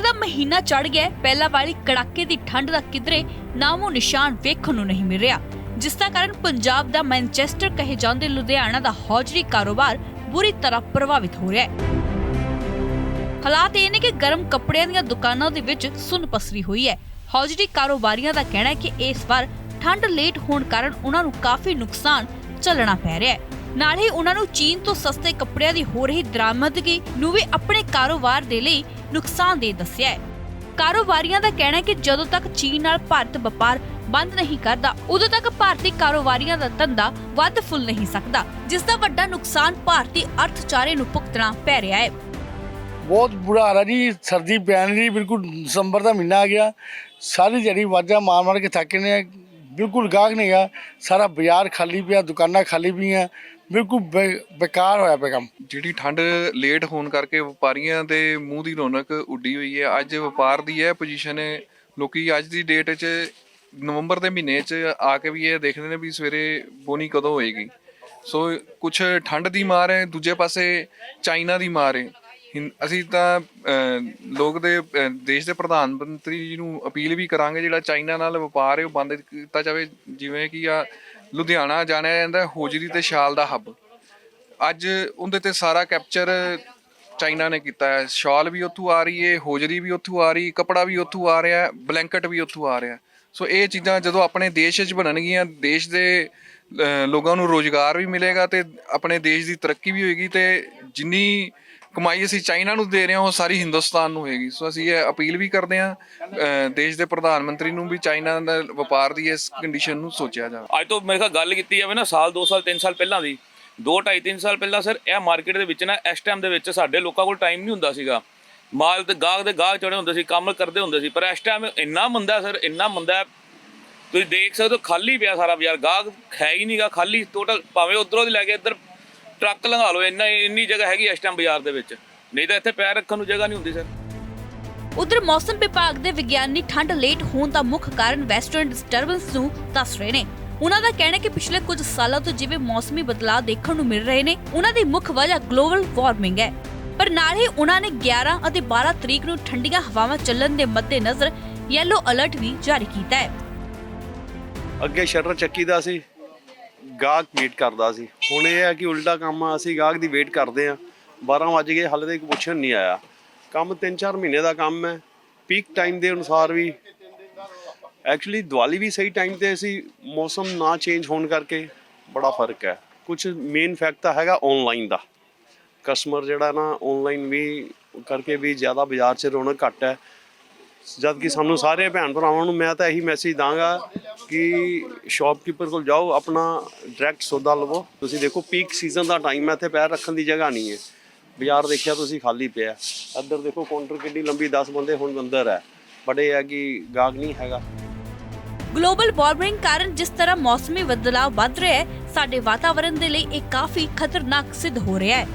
ਮਹੀਨਾ ਚੜ ਗਿਆ ਪਹਿਲਾਂ ਵਾਲੀ ਕੜਾਕੇ ਦੀ ਠੰਡ ਦਾ ਕਿਧਰੇ ਨਾਮੋ ਨਿਸ਼ਾਨ ਵੇਖਣ ਨੂੰ ਨਹੀਂ ਮਿਲ ਰਿਹਾ। ਜਿਸ ਦਾ ਕਾਰਨ ਪੰਜਾਬ ਦਾ ਮੈਨਚੈਸਟਰ ਕਹੇ ਜਾਂਦੇ ਲੁਧਿਆਣਾ ਦਾ ਹੌਜਰੀ ਕਾਰੋਬਾਰ ਬੁਰੀ ਤਰ੍ਹਾਂ ਪ੍ਰਭਾਵਿਤ ਹੋ ਰਿਹਾ ਹੈ। ਹਾਲਾਤ ਇਹ ਨੇ ਕਿ ਗਰਮ ਕੱਪੜਿਆਂ ਦੀਆਂ ਦੁਕਾਨਾਂ ਦੇ ਵਿੱਚ ਸੁੰਨ ਪਸਰੀ ਹੋਈ ਹੈ। ਹੌਜਰੀ ਕਾਰੋਬਾਰੀਆਂ ਦਾ ਕਹਿਣਾ ਹੈ ਕਿ ਇਸ ਵਾਰ ਠੰਡ ਲੇਟ ਹੋਣ ਕਾਰਨ ਉਹਨਾਂ ਨੂੰ ਕਾਫੀ ਨੁਕਸਾਨ ਝੱਲਣਾ ਪੈ ਰਿਹਾ ਹੈ। ਨਾਲ ਹੀ ਉਹਨਾਂ ਨੂੰ ਚੀਨ ਤੋਂ ਸਸਤੇ ਕੱਪੜਿਆਂ ਦੀ ਹੋ ਰਹੀ ਦਰਾਮਦਗੀ ਨੂੰ ਵੀ ਆਪਣੇ ਕਾਰੋਬਾਰ ਦੇ ਲਈ ਨੁਕਸਾਨਦੇਹ ਦੱਸਿਆ ਹੈ। ਕਾਰੋਬਾਰੀਆਂ ਦਾ ਕਹਿਣਾ ਹੈ ਕਿ ਜਦੋਂ ਤੱਕ ਚੀਨ ਨਾਲ ਭਾਰਤ ਵਪਾਰ ਬੰਦ ਨਹੀਂ ਕਰਦਾ, ਉਦੋਂ ਤੱਕ ਭਾਰਤੀ ਕਾਰੋਬਾਰੀਆਂ ਦਾ ਧੰਦਾ ਵੱਧ ਫੁੱਲ ਨਹੀਂ ਸਕਦਾ, ਜਿਸ ਦਾ ਵੱਡਾ ਨੁਕਸਾਨ ਭਾਰਤੀ ਅਰਥਚਾਰੇ ਨੂੰ ਭੁਗਤਣਾ ਪੈ ਰਿਹਾ ਹੈ। ਬਹੁਤ ਬੁਰਾ ਹਾਲ ਹੈ ਜੀ, ਸਰਦੀ ਪੈਣ ਦੀ ਬਿਲਕੁਲ ਦਸੰਬਰ ਦਾ ਮਹੀਨਾ ਆ ਗਿਆ। ਸਾਰੀ ਜਿਹੜੀ ਵਾਜਾਂ ਮਾਰ ਮਾਰ ਕੇ ਥੱਕੇ ਨੇ, ਬਿਲਕੁਲ ਗਾਹਕ ਨਹੀਂ ਆ। ਸਾਰਾ ਬਾਜ਼ਾਰ ਖਾਲੀ ਪਿਆ, ਦੁਕਾਨਾਂ ਖਾਲੀ ਪਈਆਂ। ਬਿਲਕੁਲ ਬੇ- ਬੇਕਾਰ ਹੋਇਆ ਪਿਆ ਕੰਮ। ਜਿਹੜੀ ਠੰਡ ਲੇਟ ਹੋਣ ਕਰਕੇ ਵਪਾਰੀਆਂ ਦੇ ਮੂੰਹ ਦੀ ਰੌਣਕ ਉੱਡੀ ਹੋਈ ਹੈ। ਅੱਜ ਵਪਾਰ ਦੀ ਇਹ ਪੋਜੀਸ਼ਨ ਹੈ ਲੋਕੀ ਅੱਜ ਦੀ ਡੇਟ 'ਚ ਨਵੰਬਰ ਦੇ ਮਹੀਨੇ 'ਚ ਆ ਕੇ ਵੀ ਇਹ ਦੇਖਦੇ ਨੇ ਵੀ ਸਵੇਰੇ ਬੋਨੀ ਕਦੋਂ ਹੋਏਗੀ। ਸੋ ਕੁਝ ਠੰਡ ਦੀ ਮਾਰ ਹੈ ਦੂਜੇ ਪਾਸੇ ਚਾਈਨਾ ਦੀ ਮਾਰ ਹੈ। ਹਿੰ- ਅਸੀਂ ਤਾਂ ਅਹ, ਲੋਕ ਦੇ ਅਹ, ਦੇਸ਼ ਦੇ ਪ੍ਰਧਾਨ ਮੰਤਰੀ ਜੀ ਨੂੰ ਅਪੀਲ ਵੀ ਕਰਾਂਗੇ ਜਿਹੜਾ ਚਾਈਨਾ ਨਾਲ ਵਪਾਰ ਹੈ ਉਹ ਬੰਦ ਕੀਤਾ ਜਾਵੇ। ਜਿਵੇਂ ਕਿ ਆ ਲੁਧਿਆਣਾ ਜਾਣਿਆ ਜਾਂਦਾ ਹੋਜਰੀ ਤੇ ਸ਼ਾਲ ਦਾ ਹੱਬ। ਅੱਜ ਉਹਦੇ ਤੇ ਸਾਰਾ ਕੈਪਚਰ ਚਾਈਨਾ ਨੇ ਕੀਤਾ ਹੈ। ਸ਼ਾਲ ਵੀ ਉੱਥੋਂ ਆ ਰਹੀ ਹੈ, ਹੋਜਰੀ ਵੀ ਉੱਥੋਂ ਆ ਰਹੀ, ਕਪੜਾ ਵੀ ਉੱਥੋਂ ਆ ਰਿਹਾ, ਬਲੈਂਕਟ ਵੀ ਉੱਥੋਂ ਆ ਰਿਹਾ। ਸੋ ਇਹ ਚੀਜ਼ਾਂ ਜਦੋਂ ਆਪਣੇ ਦੇਸ਼ 'ਚ ਬਣਨਗੀਆਂ, ਦੇਸ਼ ਦੇ ਲੋਕਾਂ ਨੂੰ ਰੋਜ਼ਗਾਰ ਵੀ ਮਿਲੇਗਾ ਤੇ ਆਪਣੇ ਦੇਸ਼ ਦੀ ਤਰੱਕੀ ਵੀ ਹੋਏਗੀ ਤੇ ਜਿੰਨੀ ਕਮਾਈ ਅਸੀਂ ਚਾਈਨਾ ਨੂੰ ਦੇ ਰਹੇ ਹਾਂ, ਉਹ ਸਾਰੀ ਹਿੰਦੁਸਤਾਨ ਨੂੰ ਹੈਗੀ। ਸੋ ਅਸੀਂ ਇਹ ਅਪੀਲ ਵੀ ਕਰਦੇ ਹਾਂ ਦੇਸ਼ ਦੇ ਪ੍ਰਧਾਨ ਮੰਤਰੀ ਨੂੰ ਵੀ ਚਾਈਨਾ ਦਾ ਵਪਾਰ ਦੀ ਇਸ ਕੰਡੀਸ਼ਨ ਨੂੰ ਸੋਚਿਆ ਜਾਵੇ। ਅੱਜ ਤੋਂ ਮੇਰੇ ਖਿਆਲ ਗੱਲ ਕੀਤੀ ਜਾਵੇ ਨਾ, ਸਾਲ 2 ਸਾਲ 3 ਸਾਲ ਪਹਿਲਾਂ ਦੀ 2 2.5 3 ਸਾਲ ਪਹਿਲਾਂ ਸਰ, ਇਹ ਮਾਰਕੀਟ ਦੇ ਵਿੱਚ ਨਾ, ਇਸ ਟਾਈਮ ਦੇ ਵਿੱਚ ਸਾਡੇ ਲੋਕਾਂ ਕੋਲ ਟਾਈਮ ਨਹੀਂ ਹੁੰਦਾ ਸੀਗਾ। ਮਾਲ ਤੇ ਗਾਹਕ ਦੇ ਗਾਹਕ ਚੜੇ ਹੁੰਦੇ ਸੀ, ਕੰਮ ਕਰਦੇ ਹੁੰਦੇ ਸੀ, ਪਰ ਇਸ ਟਾਈਮ ਇੰਨਾ ਮੰਦਾ ਸਰ, ਇੰਨਾ ਮੰਦਾ ਤੁਸੀਂ ਦੇਖ ਸਕਦੇ ਹੋ, ਖਾਲੀ ਪਿਆ ਸਾਰਾ ਬਾਜ਼ਾਰ, ਗਾਹਕ ਹੈ ਹੀ ਨਹੀਂਗਾ ਖਾਲੀ ਟੋਟਲ ਭਾਵੇਂ ਉਧਰੋਂ ਦੀ ਲੈ ਕੇ ਇੱਧਰ ਟਰੱਕ ਲੰਘਾ ਲਓ ਇੰਨਾ ਇੰਨੀ ਜਗ੍ਹਾ ਹੈਗੀ ਇਸ ਟਾਈਮ ਬਾਜ਼ਾਰ ਦੇ ਵਿੱਚ। ਨਹੀਂ ਤਾਂ ਇੱਥੇ ਪੈਰ ਰੱਖਣ ਨੂੰ ਜਗ੍ਹਾ ਨਹੀਂ ਹੁੰਦੀ ਸਰ ਉਧਰ ਮੌਸਮ ਵਿਭਾਗ ਦੇ ਵਿਗਿਆਨੀ ਠੰਡ ਲੇਟ ਹੋਣ ਦਾ ਮੁੱਖ ਕਾਰਨ ਵੈਸਟਰਨ ਡਿਸਟਰਬੈਂਸ ਨੂੰ ਦੱਸ ਰਹੇ ਨੇ। ਉਹਨਾਂ ਦਾ ਕਹਿਣਾ ਹੈ ਕਿ ਪਿਛਲੇ ਕੁਝ ਸਾਲਾਂ ਤੋਂ ਜਿਵੇਂ ਮੌਸਮੀ ਬਦਲਾਅ ਦੇਖਣ ਨੂੰ ਮਿਲ ਰਹੇ ਨੇ ਉਹਨਾਂ ਦੀ ਮੁੱਖ ਵਜ੍ਹਾ ਗਲੋਬਲ ਵਾਰਮਿੰਗ ਹੈ। ਪਰ ਨਾਲ ਹੀ ਉਹਨਾਂ ਨੇ 11 ਅਤੇ 12 ਤਰੀਕ ਨੂੰ ਠੰਡੀਆਂ ਹਵਾਵਾਂ ਚੱਲਣ ਦੇ ਮੱਦੇਨਜ਼ਰ ਯੈਲੋ ਅਲਰਟ ਵੀ ਜਾਰੀ ਕੀਤਾ ਹੈ। ਅੱਗੇ ਸ਼ਟਰ ਚੱਕੀ ਦਾ ਸੀ। ਗਾਹਕ ਵੇਟ ਕਰਦਾ ਸੀ। ਹੁਣ ਇਹ ਹੈ ਕਿ ਉਲਟਾ ਕੰਮ ਆ, ਅਸੀਂ ਗਾਹਕ ਦੀ ਵੇਟ ਕਰਦੇ ਆ 12 ਵਜ ਗਏ, ਹਾਲੇ ਤੱਕ ਪੁੱਛਣ ਨਹੀਂ ਆਇਆ। ਕੰਮ 3-4 ਮਹੀਨੇ ਦਾ ਕੰਮ ਹੈ। ਪੀਕ ਟਾਈਮ ਦੇ ਅਨੁਸਾਰ ਵੀ। ਐਕਚੁਅਲੀ ਦੀਵਾਲੀ ਵੀ ਸਹੀ ਟਾਈਮ ਤੇ ਸੀ। ਮੌਸਮ ਨਾ ਚੇਂਜ ਹੋਣ ਕਰਕੇ ਬੜਾ ਫ਼ਰਕ ਹੈ। ਕੁਝ ਮੇਨ ਫੈਕਟ ਤਾਂ ਹੈਗਾ ਆਨਲਾਈਨ ਦਾ। ਕਸਟਮਰ ਜਿਹੜਾ ਨਾ ਆਨਲਾਈਨ ਵੀ ਕਰਕੇ ਵੀ ਜ਼ਿਆਦਾ ਬਾਜ਼ਾਰ 'ਚ ਰੌਣਕ ਘੱਟ ਹੈ। ਜਦ ਕਿ ਸਾਨੂੰ ਸਾਰੇ ਭੈਣ ਭਰਾਵਾਂ ਨੂੰ ਮੈਂ ਤਾਂ ਇਹੀ ਮੈਸੇਜ ਦਾਂਗਾ ਕਿ ਸ਼ਾਪਕੀਪਰ ਕੋਲ ਜਾਓ, ਆਪਣਾ ਡਾਇਰੈਕਟ ਸੌਦਾ ਲਵੋ। ਤੁਸੀਂ ਦੇਖੋ ਪੀਕ ਸੀਜ਼ਨ ਦਾ ਟਾਈਮ ਹੈ, ਇੱਥੇ ਪੈਰ ਰੱਖਣ ਦੀ ਜਗ੍ਹਾ ਨਹੀਂ ਹੈ। ਬਾਜ਼ਾਰ ਦੇਖਿਆ, ਤੁਸੀਂ ਖਾਲੀ ਪਿਆ ਇੱਧਰ ਦੇਖੋ ਕਾਊਂਟਰ ਕਿੰਨੀ ਲੰਬੀ 10 ਬੰਦੇ ਹੁਣ ਅੰਦਰ ਹੈ। ਬਟ ਇਹ ਹੈ ਕਿ ਗਾਹਕ ਨਹੀਂ ਹੈਗਾ। ਗਲੋਬਲ ਵਾਰਮਿੰਗ ਕਾਰਨ ਜਿਸ ਤਰ੍ਹਾਂ ਮੌਸਮੀ ਬਦਲਾਅ ਵੱਧ ਰਿਹਾ ਹੈ, ਸਾਡੇ ਵਾਤਾਵਰਣ ਦੇ ਲਈ ਇਹ ਕਾਫੀ ਖਤਰਨਾਕ ਸਿੱਧ ਹੋ ਰਿਹਾ ਹੈ।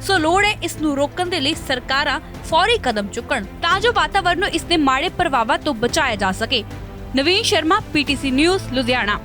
ਸੋ ਲੋੜ ਹੈ ਇਸ ਨੂੰ ਰੋਕਣ ਦੇ ਲਈ ਸਰਕਾਰਾਂ ਫੌਰੀ ਕਦਮ ਚੁੱਕਣ, ਤਾਂ ਜੋ ਵਾਤਾਵਰਣ ਨੂੰ ਇਸ ਦੇ ਮਾੜੇ ਪ੍ਰਭਾਵਾਂ ਤੋਂ ਬਚਾਇਆ ਜਾ ਸਕੇ। Naveen Sharma PTC news Ludhiana.